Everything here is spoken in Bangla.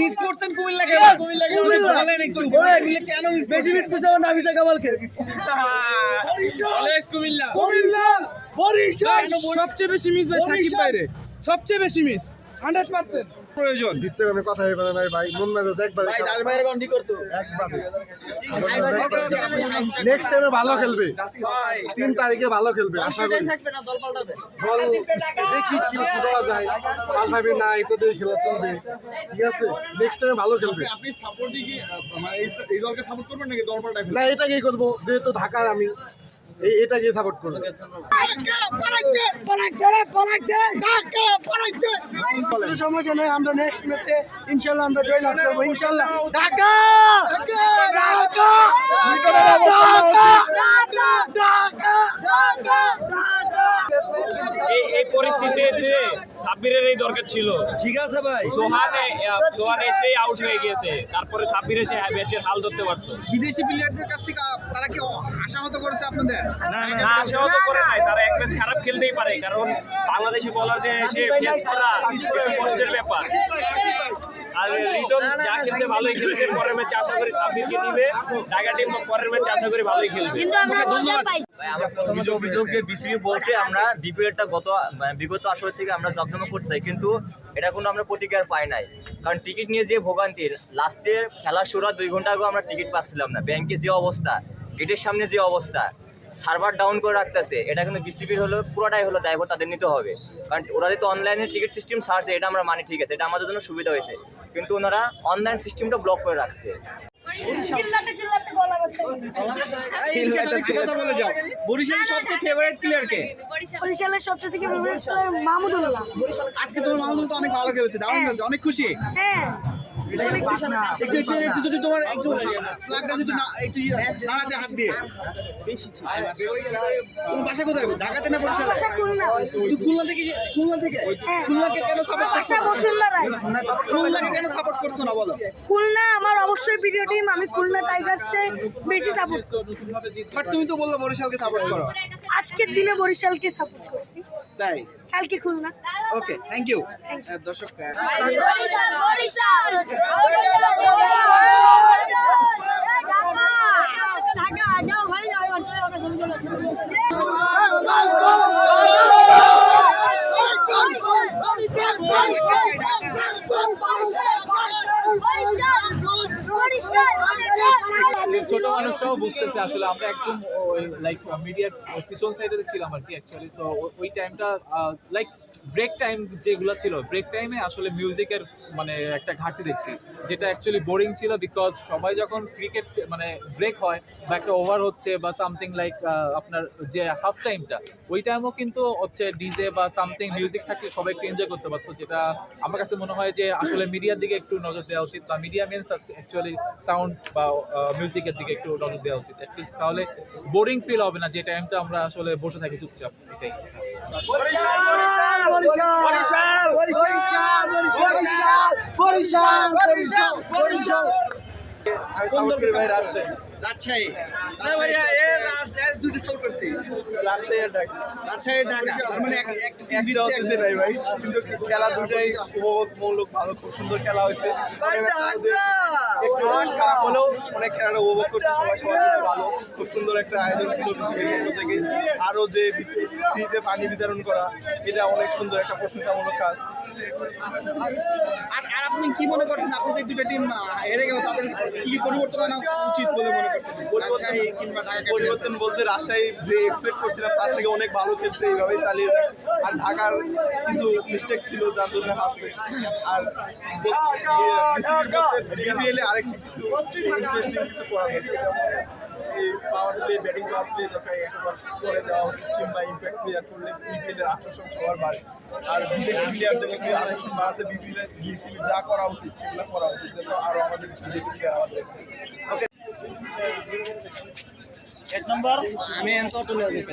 মিস করছেন কুমিল্লাকে? Yes, কুমিল্লাকে কুমিল্লা। বলেন একটু। কেন মিস বেশি মিস করছে আমার নাফিসা কামালকে। কুমিল্লা। কুমিল্লা। বরিশাল সবচেয়ে বেশি মিস ভাই সাকিব বাইরে সবচেয়ে বেশি মিস হান্ড্রেড পার্সেন্ট প্রয়োজন। ভিত্তি কোনো কথা হবে না ভাই মন মেজাজ একবার ভাই ডাল বাইরে কন্টি করতো। একবারে। নেক্সট টাইমে ভালো খেলবে। তিন তারিখে ভালো খেলবে আশা করি। বল দেখি কি কি করা যায়। পাল্টাবে না এটা দিয়ে খেলা চলবে। ঠিক আছে নেক্সট টাইমে ভালো খেলবে। আপনি সাপোর্টই কি মানে এই দলকে সাপোর্ট করবেন নাকি দল পাল্টাবেন না এটাকেই করব যেহেতু ঢাকার আমি। এই এটাকে সাপোর্ট করবে। কোনো সমস্যা নেই আমরা নেক্সট ম্যাচে ইনশাল্লাহ আমরা জয়লাভ করব ইনশাল্লাহ। ঢাকা! ঢাকা! এই এই পরিস্থিতিতে সাব্বিরের এই দরকার ছিল। ঠিক আছে ভাই। সোহানে এসেই আউট হয়ে গিয়েছে। তারপরে সাব্বির এসে ম্যাচের হাল ধরতে পারতো। বিদেশি প্লেয়ারদের কাছ থেকে তারা কি আশাহত করেছে আপনাদের? না আশাও তো করে নাই। তারা এক ম্যাচ খারাপ খেলতেই পারে। কারণ বাংলাদেশি বলারদের এসে ফেস করা কষ্টের ব্যাপার। আর রিটন যা খেলছে ভালোই খেলছে। পরের ম্যাচে আশা করি সাব্বিরকে নিবে। ঢাকা টিম পরের ম্যাচে আশা করি ভালোই খেলবে। কিন্তু প্রথমত অভিযোগ যে বিসিবি বলছে আমরা বিপিএলটা গত বিগত আসর থেকে আমরা করতে চাই কিন্তু এটা কোনো আমরা প্রতিকার পাই নাই। কারণ টিকিট নিয়ে যে ভোগান্তির লাস্টে শুরু দুই ঘণ্টা আগেও আমরা টিকিট পাচ্ছিলাম না। ব্যাংকে যে অবস্থা গেটের সামনে যে অবস্থা সার্ভার ডাউন করে রাখতেছে এটা কিন্তু বিসিবির হলো পুরোটাই হলো দায়ভার তাদের নিতে হবে। কারণ ওরা যেহেতু অনলাইনে টিকিট সিস্টেম ছাড়ছে এটা আমরা মানি ঠিক আছে এটা আমাদের জন্য সুবিধা হয়েছে। কিন্তু ওনারা অনলাইন সিস্টেমটা ব্লক করে রাখছে। চিল্লাতে চিল্লাতে গলা ব্যথা এই কথা একটু কথা বলে যাও। বরিশালের সবচেয়ে ফেভারিট প্লেয়ার কে? বরিশালের সবচেয়ে থেকে ফেভারিট প্লেয়ার মাহমুদুল্লাহ আজকে তোমার মাহমুদ তো অনেক ভালো খেলেছে দারুণ খেলছে অনেক খুশি। হ্যাঁ। একটু একটু একটু যদি তোমার একটু ফ্ল্যাগটা যদি না একটু নাড়াতে হাত দিয়ে। তোমার বাসা কোথায়? ঢাকাতে না বরিশালে? তুই খুলনা থেকে খুলনা থেকে? খুলনাকে কেন সাপোর্ট করছ বাসা বসুন্ধরা রায় খুলনাকে কেন সাপোর্ট করছ না বলো? খুলনা আমার অবশ্যই প্রিয় টিম আমি খুলনা টাইগার্সে বেশি সাপোর্ট বাট তুমি তো বলল বরিশালকে সাপোর্ট করো। আজকের দিনে বরিশালকে সাপোর্ট করছি। তাই? কালকে খুলনা। ওকে থ্যাংক ইউ দর্শক ভাই ছোট মানুষরাও বুঝতেছে আসলে আমরা একজন লাইক মিডিয়ার পিছন সাইডে ছিলাম আর কি অ্যাকচুয়ালি সো ওই টাইমটা লাইক ব্রেক টাইম যেগুলো ছিল ব্রেক টাইমে আসলে মিউজিকের মানে একটা ঘাটতি দেখছি। যেটা অ্যাকচুয়ালি বোরিং ছিল বিকজ সবাই যখন ক্রিকেট মানে ব্রেক হয় বা একটা ওভার হচ্ছে বা সামথিং লাইক আপনার যে হাফ টাইমটা ওই টাইমও কিন্তু হচ্ছে ডিজে বা সামথিং মিউজিক থাকলে সবাই একটু এনজয় করতে পারতো। যেটা আমার কাছে মনে হয় যে আসলে মিডিয়ার দিকে একটু নজর দেওয়া উচিত বা মিডিয়া মিনস অ্যাকচুয়ালি সাউন্ড বা মিউজিকের দিকে একটু নজর দেওয়া উচিত। অ্যাটলিস্ট তাহলে বোরিং ফিল হবে না যে টাইমটা আমরা আসলে বসে থাকি চুপচাপ, এটাই। বরিশাল বরিশাল বরিশাল বরিশাল বরিশাল বরিশাল। রাজশাহী। রাজশাহী ঢাকা। তার মানে খেলা দুটাই উপভোগমূলক ভালো খুব সুন্দর খেলা হয়েছে। একটু খারাপ হলেও অনেক খেলাটা উপভোগ করছে সবাই জন্য ভালো। খুব সুন্দর একটা আয়োজন ছিল থেকে। আরও যে ফ্রিতে পানি বিতরণ করা এটা অনেক সুন্দর একটা প্রশংসামূলক কাজ। আর আর আপনি কি মনে করছেন? আপনাদের দুটো টিম হেরে গেল তাদের কি কি পরিবর্তন আনা উচিত বলে মনে করছেন? রাজশাহী কিংবা ঢাকা? পরিবর্তন বলতে রাজশাহী যে এক্সপেক্ট করছিলাম তার থেকে অনেক ভালো খেলছে এইভাবেই চালিয়ে আর ঢাকার কিছু মিস্টেক ছিল যার জন্য হারছে। আর বিপিএলে আরেক কিছু ইন্টারেস্টিং কিছু করা এই power play batting power play দরকার একবার করে দেওয়া উচিত কিংবা ইম্প্যাক্ট প্লেয়ার করলে বিপিএলের আকর্ষণ সবার বাড়ে। আর বিদেশি প্লেয়ারদেরকে আকর্ষণ বাড়াতে বিপিএলে গিয়েছিল যা করা উচিত সেগুলো করা উচিত যাতে আরও আমাদের বিদেশি প্লেয়ার আমাদের ওকে আমি এত তুলে দিতে